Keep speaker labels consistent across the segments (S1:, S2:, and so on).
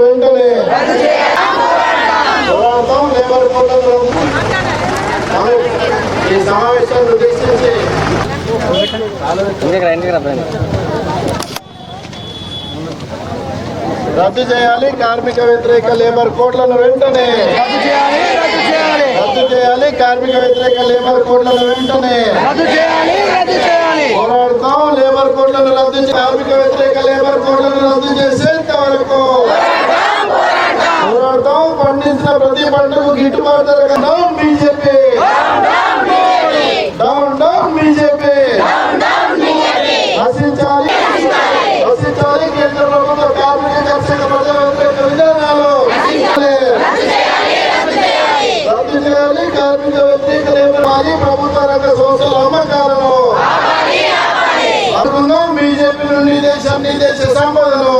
S1: వెంటనే లేబర్ ఈ సమావేశాన్ని ఉద్దేశించి రద్దు చేయాలి కార్మిక వ్యతిరేక లేబర్ కోడ్లను వెంటనే.
S2: రద్దు చేయాలి
S1: కార్మిక వ్యతిరేక లేబర్ కోడ్లను వెంటనే.
S2: రద్దు చేయాలి
S1: కోడ్లను కార్మిక వ్యతిరేక లేబర్ కోడ్లను రద్దు చేసేంత వరకు పోరాడతాం పండించిన ప్రతి పంటకు గిట్టుబాటు ధర దేశాన్ని సంపదను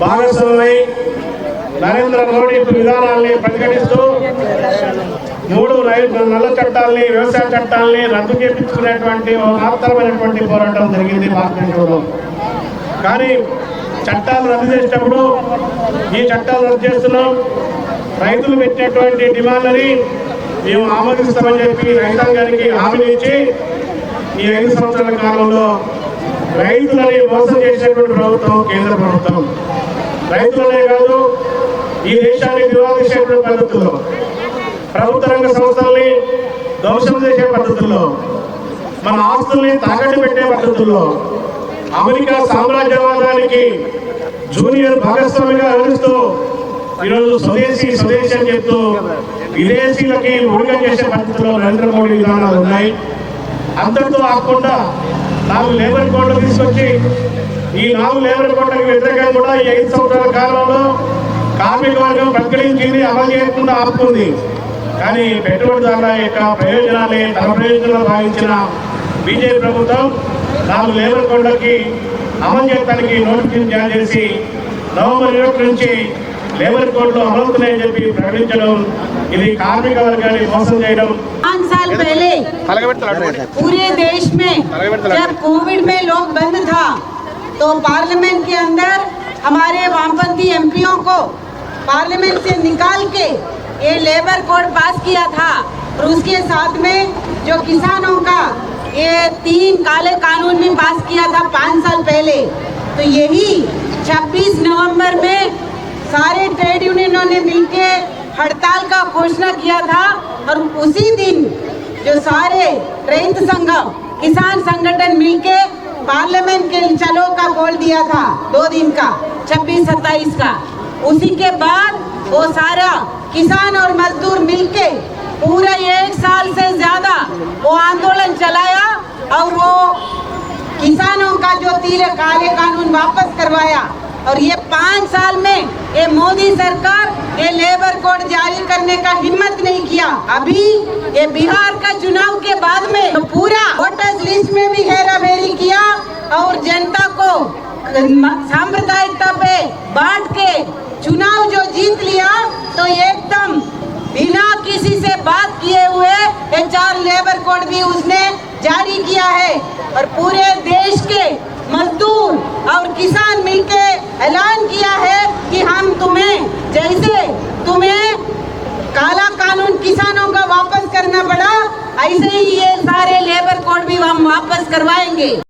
S3: భాగస్వామి నరేంద్ర మోడీ విధానాల్ని ప్రతిఘటిస్తూ మూడు నల్ల చట్టాలని వ్యవసాయ చట్టాలని రద్దు చేపించుకునేటువంటి మహత్తరమైనటువంటి పోరాటం జరిగింది భారతదేశంలో. కానీ చట్టాలు రద్దు చేసేటప్పుడు ఈ చట్టాలు రద్దు చేస్తున్నాం. రైతులు పెట్టినటువంటి డిమాండ్లని మేము ఆమోదిస్తామని చెప్పి రైతాంగానికి హామీ ఇచ్చి ఈ ఐదు సంవత్సరాల కాలంలో రైతులని మోసం చేసినటువంటి ప్రభుత్వం కేంద్ర ప్రభుత్వం. రైతులనే కాదు ఈ దేశాన్ని దివాదీసేటువంటి పద్ధతుల్లో ప్రభుత్వ రంగ సంస్థల్ని దోషం చేసే పద్ధతుల్లో మన ఆస్తుల్ని తాకట్టు పెట్టే పద్ధతుల్లో అమెరికా సామ్రాజ్యవాదానికి జూనియర్ భాగస్వామిగా వ్యవహరిస్తూ ఈరోజు స్వదేశీ స్వదేశీ అని చెప్తూ విదేశీలకి ఉడిగం చేసే పద్ధతిలో నరేంద్ర మోడీ విధానాలు ఉన్నాయి. అంతటితో ఆకుండా నాలుగు లేబర్ కోడ్లు తీసుకొచ్చి ఈ నాలుగు లేబర్ కోడ్లకు వ్యతిరేకంగా కూడా ఈ ఐదు సంవత్సరాల కాలంలో కార్మిక వర్గం ప్రకటించింది అమలు చేయకుండా ఆపుతుంది కానీ పెట్టుబడిదారుల యొక్క ప్రయోజనాలే తన ప్రయోజనాలు భావించిన బీజేపీ ప్రభుత్వం నాలుగు లేబర్ కోడ్లకి అమలు చేయడానికి నోటిఫికేషన్ జారీ చేసి నవంబర్ ఇరవై నుంచి లేబర్ కోడ్లు అమలవుతున్నాయని చెప్పి ప్రకటించడం ఇది కార్మిక వర్గాన్ని మోసం చేయడం
S4: पाँच साल पहले पूरे देश में जब कोविड में लोग बंद था तो पार्लियामेंट के अंदर हमारे वामपंथी एमपीओ को पार्लियामेंट से निकाल के ये लेबर कोड पास किया था और उसके साथ में जो किसानों का ये तीन काले कानून भी पास किया था पाँच साल पहले तो यही 26 नवंबर में सारे ट्रेड यूनियनों ने मिलके हड़ताल का घोषणा किया था और उसी दिन जो सारे रैत संघ, किसान संगठन मिलके पार्लियामेंट के चलो का बोल दिया था, दो दिन का 26 सत्ताईस का। उसी के बाद वो सारा किसान और मजदूर मिलके पूरा एक साल से ज़्यादा वो आंदोलन चलाया और वो किसानों का जो तीर काले कानून वापस करवाया। और ये पाँच साल में ये मोदी सरकार ये लेबर कोड जारी करने का हिम्मत नहीं किया। अभी ये बिहार का चुनाव के बाद में तो पूरा वोटर्स लिस्ट में भी हेरा फेरी किया और जनता को सांप्रदायिकता पे बांट के चुनाव जो जीत लिया तो एकदम बिना किसी से बात किए हुए ये चार लेबर कोड भी उसने जारी किया है और पूरे देश के मजदूर और किसान मिलके ऐलान किया है कि हम तुम्हें, जैसे तुम्हें काला कानून किसानों का वापस करना पड़ा, ऐसे ही ये सारे लेबर कोड भी हम वापस करवाएँगे।